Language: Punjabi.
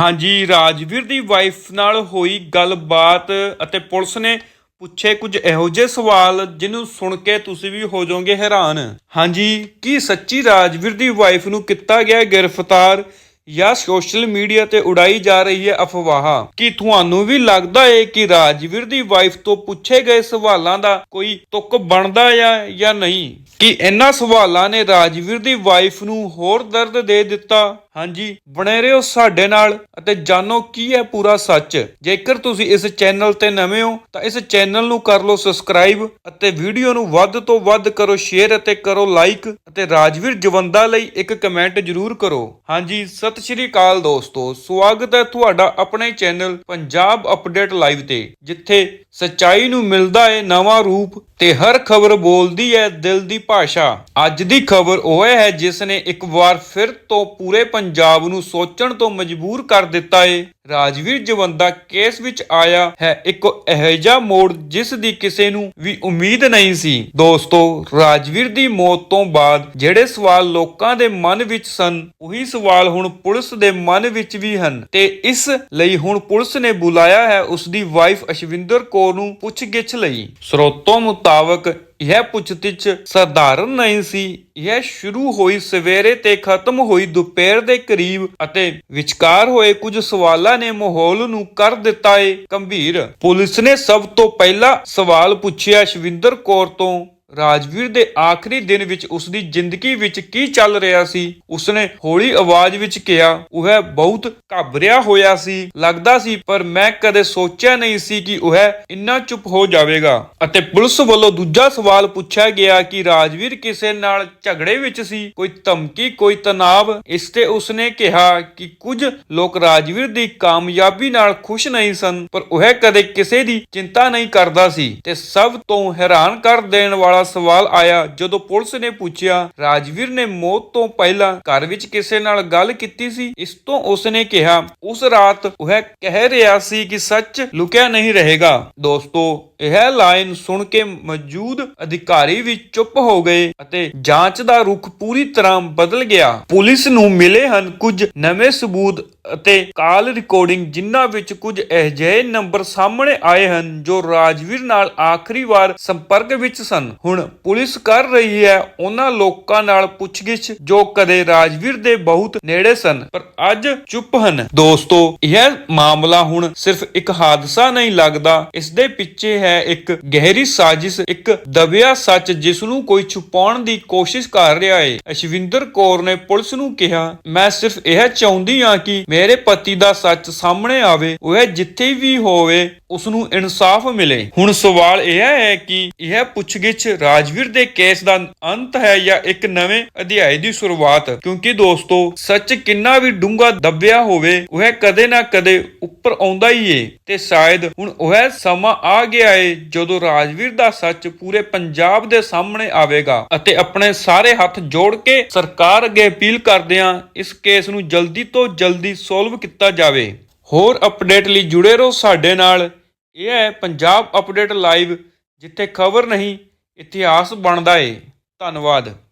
ਹਾਂਜੀ, ਰਾਜਵੀਰ ਦੀ ਵਾਈਫ ਨਾਲ ਹੋਈ ਗੱਲਬਾਤ ਅਤੇ ਪੁਲਿਸ ਨੇ ਪੁੱਛੇ ਕੁਝ ਇਹੋ ਜਿਹੇ ਸਵਾਲ ਜਿਹਨੂੰ ਸੁਣ ਕੇ ਤੁਸੀਂ ਵੀ ਹੋ ਜਾਓਗੇ ਹੈਰਾਨ। ਹਾਂਜੀ, ਕੀ ਸੱਚੀ ਰਾਜਵੀਰ ਦੀ ਵਾਈਫ ਨੂੰ ਕੀਤਾ ਗਿਆ ਗ੍ਰਿਫਤਾਰ ਜਾਂ ਸੋਸ਼ਲ ਮੀਡੀਆ ਤੇ ਉਡਾਈ ਜਾ ਰਹੀ ਹੈ ਅਫਵਾਹ? ਕੀ ਤੁਹਾਨੂੰ ਵੀ ਲੱਗਦਾ ਹੈ ਕਿ ਰਾਜਵੀਰ ਦੀ ਵਾਈਫ ਤੋਂ ਪੁੱਛੇ ਗਏ ਸਵਾਲਾਂ ਦਾ ਕੋਈ ਤੁੱਕ ਬਣਦਾ ਹੈ ਜਾਂ ਨਹੀਂ? ਕੀ ਇਹਨਾਂ ਸਵਾਲਾਂ ਨੇ ਰਾਜਵੀਰ ਦੀ ਵਾਈਫ ਨੂੰ ਹੋਰ ਦਰਦ ਦੇ ਦਿੱਤਾ? ਹਾਂਜੀ, ਬਣੇ ਰਹੋ ਸਾਡੇ ਨਾਲ ਅਤੇ ਜਾਣੋ ਕੀ ਹੈ ਪੂਰਾ ਸੱਚ। ਜੇਕਰ ਤੁਸੀਂ ਇਸ ਚੈਨਲ ਤੇ ਨਵੇਂ ਹੋ, ਤਾਂ ਇਸ ਚੈਨਲ ਨੂੰ ਕਰ ਲਓ ਸਬਸਕ੍ਰਾਈਬ ਅਤੇ ਵੀਡੀਓ ਨੂੰ ਵੱਧ ਤੋਂ ਵੱਧ ਕਰੋ ਸ਼ੇਅਰ ਅਤੇ ਕਰੋ ਲਾਈਕ ਅਤੇ ਰਾਜਵੀਰ ਜਵੰਦਾ ਲਈ ਇੱਕ ਕਮੈਂਟ ਜ਼ਰੂਰ ਕਰੋ। ਹਾਂਜੀ, ਸਤਿ ਸ਼੍ਰੀ ਅਕਾਲ ਦੋਸਤੋ, ਸਵਾਗਤ ਹੈ ਤੁਹਾਡਾ ਆਪਣੇ ਚੈਨਲ ਪੰਜਾਬ ਅਪਡੇਟ ਲਾਈਵ ਤੇ, ਜਿੱਥੇ ਸੱਚਾਈ ਨੂੰ ਮਿਲਦਾ ਹੈ ਨਵਾਂ ਰੂਪ ਤੇ ਹਰ ਖਬਰ ਬੋਲਦੀ ਹੈ ਦਿਲ ਦੀ ਭਾਸ਼ਾ। ਅੱਜ ਦੀ ਖਬਰ ਉਹ ਹੈ ਜਿਸ ਨੇ ਇੱਕ ਵਾਰ ਫਿਰ ਤੋਂ ਪੂਰੇ ਪੰਜਾਬ ਨੂੰ ਸੋਚਣ ਤੋਂ ਮਜਬੂਰ ਕਰ ਦਿੱਤਾ ਹੈ ਰਾਜਵੀਰ ਜਵੰਦਾ ਕੇਸ ਵਿੱਚ ਆਇਆ ਹੈ। ਇੱਕ ਇਹੋ ਮੋੜ ਜਿਸ ਦੀ ਕਿਸੇ ਨੂੰ ਵੀ ਉਮੀਦ ਨਹੀਂ ਸੀ। ਦੋਸਤੋ, ਰਾਜਵੀਰ ਦੀ ਮੌਤ ਤੋਂ ਬਾਅਦ ਜਿਹੜੇ ਸਵਾਲ ਲੋਕਾਂ ਦੇ ਮਨ ਵਿੱਚ ਸਨ, ਉਹੀ ਸਵਾਲ ਹੁਣ ਪੁਲਿਸ ਦੇ ਮਨ ਵਿੱਚ ਵੀ ਹਨ। ਤੇ ਇਸ ਲਈ ਹੁਣ ਪੁਲਿਸ ਨੇ ਬੁਲਾਇਆ ਹੈ ਉਸ ਦੀ ਵਾਈਫ ਅਸ਼ਵਿੰਦਰ ਕੌਰ ਨੂੰ ਪੁੱਛਗਿੱਛ ਲਈ। ਸਰੋਤੋਂ ਮੁਤਾਬਕ ਇਹ ਪੁੱਛਗਿੱਛ ਸਧਾਰਨ ਨਹੀਂ ਸੀ। ਇਹ ਸ਼ੁਰੂ ਹੋਈ ਸਵੇਰੇ ਤੇ ਖਤਮ ਹੋਈ ਦੁਪਹਿਰ ਦੇ ਕਰੀਬ ਅਤੇ ਵਿਚਕਾਰ ਹੋਏ ਕੁਝ ਸਵਾਲਾਂ ਨੇ ਮਾਹੌਲ ਨੂੰ ਕਰ ਦਿੱਤਾ ਏ। ਗੰਭੀਰ ਪੁਲਿਸ ਨੇ ਸਭ ਤੋਂ ਪਹਿਲਾ ਸਵਾਲ ਪੁੱਛਿਆ ਸ਼ਵਿੰਦਰ ਕੌਰ ਤੋਂ। ਰਾਜਵੀਰ ਦੇ ਆਖਰੀ ਦਿਨ ਵਿੱਚ ਉਸ ਦੀ ਜ਼ਿੰਦਗੀ ਵਿੱਚ ਕੀ ਚੱਲ ਰਿਹਾ ਸੀ? ਉਸਨੇ ਹੌਲੀ ਆਵਾਜ਼ ਵਿੱਚ ਕਿਹਾ, ਉਹ ਬਹੁਤ ਘਬਰਿਆ ਹੋਇਆ ਸੀ। ਲੱਗਦਾ ਸੀ, ਪਰ ਮੈਂ ਕਦੇ ਸੋਚਿਆ ਨਹੀਂ ਸੀ ਕਿ ਉਹ ਇੰਨਾ ਚੁੱਪ ਹੋ ਜਾਵੇਗਾ। ਅਤੇ ਪੁਲਿਸ ਵੱਲੋਂ ਦੂਜਾ ਸਵਾਲ ਪੁੱਛਿਆ ਗਿਆ ਕਿ ਰਾਜਵੀਰ ਕਿਸੇ ਨਾਲ ਝਗੜੇ ਵਿੱਚ ਸੀ? ਕੋਈ ਧਮਕੀ, ਕੋਈ ਤਣਾਅ ਇਸ ਤੇ ਉਸਨੇ ਕਿਹਾ ਕਿ ਕੁਝ ਲੋਕ ਰਾਜਵੀਰ ਦੀ ਕਾਮਯਾਬੀ ਨਾਲ ਖੁਸ਼ ਨਹੀਂ ਸਨ, ਪਰ ਉਹ ਕਦੇ ਕਿਸੇ ਦੀ ਚਿੰਤਾ ਨਹੀਂ ਕਰਦਾ ਸੀ। ਤੇ ਸਭ ਤੋਂ ਹੈਰਾਨ ਕਰ ਦੇਣ ਵਾਲਾ ਸਵਾਲ ਆਇਆ, ਜਦੋਂ ਪੁਲਿਸ ਨੇ ਪੁੱਛਿਆ, ਰਾਜਵੀਰ ਨੇ ਮੌਤ ਤੋਂ ਪਹਿਲਾਂ ਘਰ ਵਿੱਚ ਕਿਸੇ ਨਾਲ ਗੱਲ ਕੀਤੀ ਸੀ, ਇਸ ਤੋਂ ਉਸਨੇ ਕਿਹਾ, ਉਸ ਰਾਤ ਉਹ ਕਹਿ ਰਿਹਾ ਸੀ ਕਿ ਸੱਚ ਲੁਕਿਆ ਨਹੀਂ ਰਹੇਗਾ। ਦੋਸਤੋ ਇਹ ਲਾਈਨ ਸੁਣ ਕੇ ਮੌਜੂਦ ਅਧਿਕਾਰੀ ਵੀ ਚੁੱਪ ਹੋ ਗਏ ਅਤੇ ਜਾਂਚ ਦਾ ਰੁਖ ਪੂਰੀ ਤਰ੍ਹਾਂ ਬਦਲ ਗਿਆ। ਪੁਲਿਸ ਨੂੰ ਮਿਲੇ ਹਨ ਕੁਝ ਨਵੇਂ ਸਬੂਤ ਅਤੇ ਕਾਲ ਰਿਕਾਰਡਿੰਗ, ਜਿਨ੍ਹਾਂ ਵਿੱਚ ਕੁਝ ਅਜਿਹੇ ਨੰਬਰ ਸਾਹਮਣੇ ਆਏ ਹਨ ਜੋ ਰਾਜਵੀਰ ਨਾਲ ਆਖਰੀ ਵਾਰ ਸੰਪਰਕ ਵਿੱਚ ਸਨ। ਹੁਣ ਪੁਲਿਸ ਕਰ ਰਹੀ ਹੈ ਉਹਨਾਂ ਲੋਕਾਂ ਨਾਲ ਪੁੱਛਗਿੱਛ ਜੋ ਕਦੇ ਰਾਜਵੀਰ ਦੇ ਬਹੁਤ ਨੇੜੇ ਸਨ, ਪਰ ਅੱਜ ਚੁੱਪ ਹਨ। ਦੋਸਤੋ, ਇਹ ਮਾਮਲਾ ਹੁਣ ਸਿਰਫ ਇੱਕ ਹਾਦਸਾ ਨਹੀਂ ਲੱਗਦਾ, ਇਸ ਦੇ ਪਿੱਛੇ ਹੈ ਇੱਕ ਗਹਿਰੀ ਸਾਜ਼ਿਸ਼, ਇੱਕ ਦਬਿਆ ਸੱਚ ਜਿਸ ਨੂੰ ਕੋਈ ਛੁਪਾਉਣ ਦੀ ਕੋਸ਼ਿਸ਼ ਕਰ ਰਿਹਾ ਹੈ ਅਸ਼ਵਿੰਦਰ ਕੌਰ ਨੇ ਪੁਲਿਸ ਨੂੰ ਕਿਹਾ, ਮੈਂ ਸਿਰਫ ਇਹ ਚਾਹੁੰਦੀ ਹਾਂ ਕਿ ਮੇਰੇ ਪਤੀ ਦਾ ਸੱਚ ਸਾਹਮਣੇ ਆਵੇ, ਉਹ ਜਿੱਥੇ ਵੀ ਹੋਵੇ ਉਸ ਨੂੰ ਇਨਸਾਫ ਮਿਲੇ। ਹੁਣ ਸਵਾਲ ਇਹ ਹੈ ਕਿ ਇਹ ਪੁੱਛਗਿੱਛ ਰਾਜਵੀਰ ਦੇ ਕੇਸ ਦਾ ਅੰਤ ਹੈ ਜਾਂ ਇੱਕ ਨਵੇਂ ਅਧਿਆਇ ਦੀ ਸ਼ੁਰੂਆਤ? ਕਿਉਂਕਿ ਦੋਸਤੋ, ਸੱਚ ਕਿੰਨਾ ਵੀ ਡੂੰਘਾ ਦੱਬਿਆ ਹੋਵੇ, ਉਹ ਕਦੇ ਨਾ ਕਦੇ ਉੱਪਰ ਆਉਂਦਾ ਹੀ ਏ। ਤੇ ਸ਼ਾਇਦ ਹੁਣ ਉਹ ਸਮਾਂ ਆ ਗਿਆ ਏ, ਜਦੋਂ ਰਾਜਵੀਰ ਦਾ ਸੱਚ ਪੂਰੇ ਪੰਜਾਬ ਦੇ ਸਾਹਮਣੇ ਆਵੇਗਾ ਅਤੇ ਆਪਣੇ ਸਾਰੇ ਹੱਥ ਜੋੜ ਕੇ ਸਰਕਾਰ ਅੱਗੇ ਅਪੀਲ ਕਰਦੇ ਹਾਂ ਇਸ ਕੇਸ ਨੂੰ ਜਲਦੀ ਤੋਂ ਜਲਦੀ ਸੋਲਵ ਕੀਤਾ ਜਾਵੇ। ਹੋਰ ਅਪਡੇਟ ਲਈ ਜੁੜੇ ਰਹੋ ਸਾਡੇ ਨਾਲ। ਇਹ ਹੈ ਪੰਜਾਬ ਅਪਡੇਟ ਲਾਈਵ, ਜਿੱਥੇ ਖਬਰ ਨਹੀਂ, ਇਤਿਹਾਸ ਬਣਦਾ ਏ। ਧੰਨਵਾਦ।